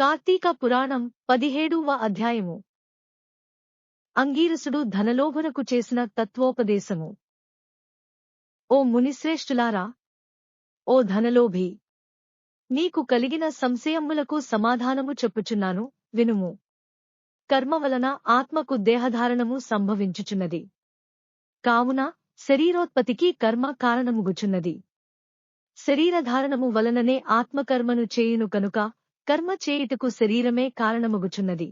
కార్తీక పురాణం పదిహేడువ అధ్యాయము. అంగీరసుడు ధనలోభనకు చేసిన తత్వోపదేశము. ఓ మునిశ్రేష్ఠులారా ఓ ధనలోభి నీకు కలిగిన సంశయములకు సమాధానము చెప్పుచున్నాను వినుము. కర్మ వలన ఆత్మకు దేహధారణము సంభవించుచున్నది. కావున శరీరోత్పత్తికి కర్మ కారణముగుచున్నది. శరీరధారణము వలననే ఆత్మకర్మను చేయును కనుక కర్మ చేయుటకు శరీరమే కారణమగుచున్నది.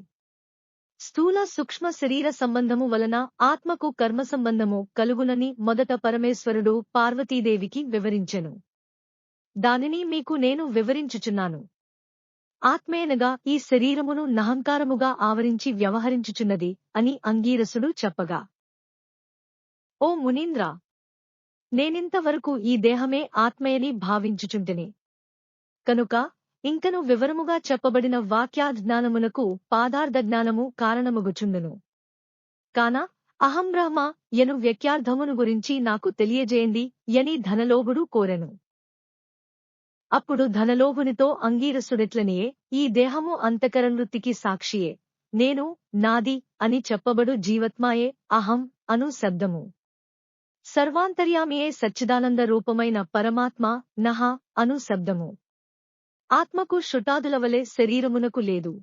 స్థూల సూక్ష్మ శరీర సంబంధము వలన ఆత్మకు కర్మ సంబంధము కలుగునని మొదట పరమేశ్వరుడు పార్వతీదేవికి వివరించెను. దానిని మీకు నేను వివరించుచున్నాను. ఆత్మేనగా ఈ శరీరమును నహంకారముగా ఆవరించి వ్యవహరించుచున్నది అని అంగీరసుడు చెప్పగా. ఓ మునీంద్ర! నేనింతవరకు ఈ దేహమే ఆత్మయని భావించుచుంటిని. కనుక ఇంకను వివరముగా చెప్పబడిన వాక్యాజ్ఞానమునకు పాదార్థ జ్ఞానము కారణముగుచుండును. కాన అహం బ్రహ్మ ఎను వ్యక్యార్థమును గురించి నాకు తెలియజేయండి యని ధనలోభుడు కోరెను. అప్పుడు ధనలోభునితో అంగీరసుడెట్లనియే ఈ దేహము అంతకరణవృత్తికి సాక్షియే. నేను నాది అని చెప్పబడు జీవత్మాయే అహం అను శబ్దము. సర్వాంతర్యామియే సచ్చిదానంద రూపమైన పరమాత్మ నహ అను శబ్దము. ఆత్మకు శుటాదులవలే శరీరమునకు లేదు.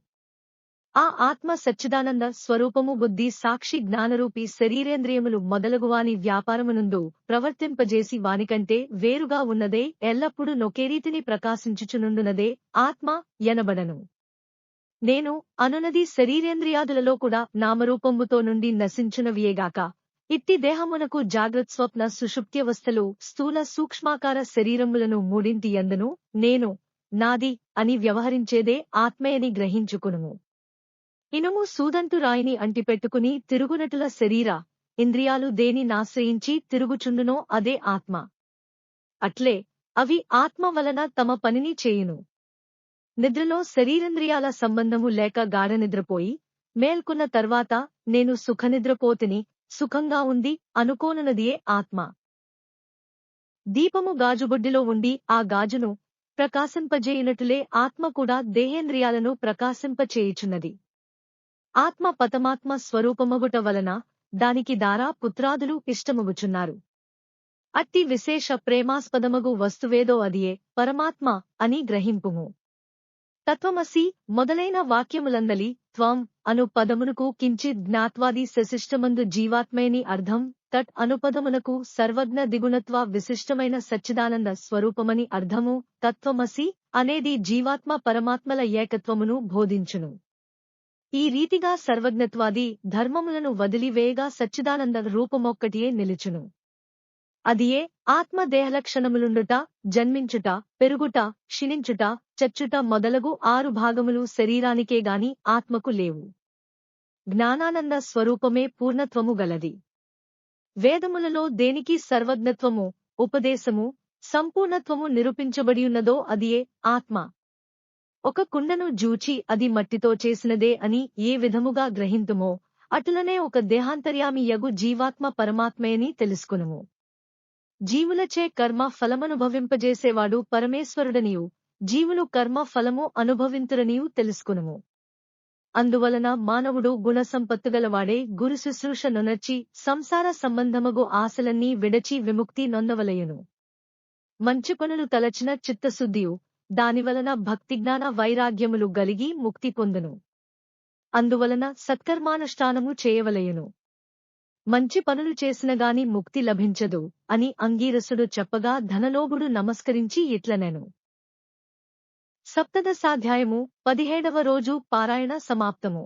ఆ ఆత్మ సచ్చిదానంద స్వరూపము బుద్ధి సాక్షి జ్ఞానరూపి శరీరేంద్రియములు మొదలగువాని వ్యాపారమునందు ప్రవర్తింపజేసి వానికంటే వేరుగా ఉన్నదే ఎల్లప్పుడూ నొకేరీతిని ప్రకాశించుచునుండునదే ఆత్మ ఎనబడను. నేను అనునది శరీరేంద్రియాదులలో కూడా నామరూపంబుతో నుండి నశించునవియేగాక ఇట్టి దేహమునకు జాగ్రత్స్వప్న సుషుప్త్యవస్థలు స్థూల సూక్ష్మాకార శరీరములను మూడింటి ఎందును నేను నాది అని వ్యవహరించేదే ఆత్మయని గ్రహించుకునుము. ఇనుము సూదంతురాయిని అంటిపెట్టుకుని తిరుగునటుల శరీర ఇంద్రియాలు దేని నాశ్రయించి తిరుగుచుండునో అదే ఆత్మ. అట్లే అవి ఆత్మ వలన తమ పనిని చేయును. నిద్రలో శరీరేంద్రియాల సంబంధము లేక గాఢనిద్రపోయి మేల్కొన్న తర్వాత నేను సుఖనిద్రపోతిని సుఖంగా ఉంది అనుకోనున్నదియే ఆత్మ. దీపము గాజుబొడ్డిలో ఉండి ఆ గాజును ప్రకాశింపజేయునటులే ఆత్మ కూడా దేహేంద్రియాలను ప్రకాశింపచేయుచున్నది. ఆత్మ పతమాత్మ స్వరూపమగుట వలన దానికి దారా పుత్రాదులు ఇష్టమగుచున్నారు. అట్టి విశేష ప్రేమాస్పదమగు వస్తువేదో అదియే పరమాత్మ అని గ్రహింపుము. తత్వమసి మొదలైన వాక్యములందలి త్వం అను పదమునకు కించిత్ జ్ఞాత్వాది శశిష్టమందు జీవాత్మేని అర్థం తట్ అనుపదమునకు సర్వజ్ఞ దిగుణత్వ విశిష్టమైన సచ్చిదానంద స్వరూపమని అర్థము తత్వమసి అనేది జీవాత్మ పరమాత్మల ఏకత్వమును బోధించును. ఈ రీతిగా సర్వజ్ఞత్వాది ధర్మములను వదిలివేయగా సచ్చిదానంద రూపమొక్కటియే నిలుచును. అదియే ఆత్మ దేహలక్షణములుండుట జన్మించుట పెరుగుట క్షీణించుట చచ్చుట మొదలగు ఆరు భాగములు శరీరానికే గాని ఆత్మకు లేవు. జ్ఞానానంద స్వరూపమే పూర్ణత్వము గలది. వేదములలో దేనికి సర్వజ్ఞత్వము ఉపదేశము సంపూర్ణత్వము నిరూపించబడియున్నదో అదియే ఆత్మ. ఒక కుండను జూచి అది మట్టితో చేసినదే అని ఏ విధముగా గ్రహింతుమో అటులనే ఒక దేహాంతర్యామి యగు జీవాత్మ పరమాత్మయని తెలుసుకునుము. జీవులచే కర్మ ఫలమనుభవింపజేసేవాడు పరమేశ్వరుడనియు జీవులు కర్మ ఫలము అనుభవింతురనియు తెలుసుకునుము. అందువలన మానవుడు గుణసంపత్తుగలవాడే గురు శుశ్రూష నొనర్చి సంసార సంబంధమగు ఆశలన్నీ విడచి విముక్తి నొందవలయును. మంచి పనులు తలచిన చిత్తశుద్ధియు దానివలన భక్తిజ్ఞాన వైరాగ్యములు గలిగి ముక్తి పొందును. అందువలన సత్కర్మానుష్ఠానము చేయవలయును. మంచి పనులు చేసినగాని ముక్తి లభించదు అని అంగీరసుడు చెప్పగా ధనలోభుడు నమస్కరించి ఇట్లనెను. సప్తదశాధ్యాయము పదిహేడవ రోజు పారాయణ సమాప్తము.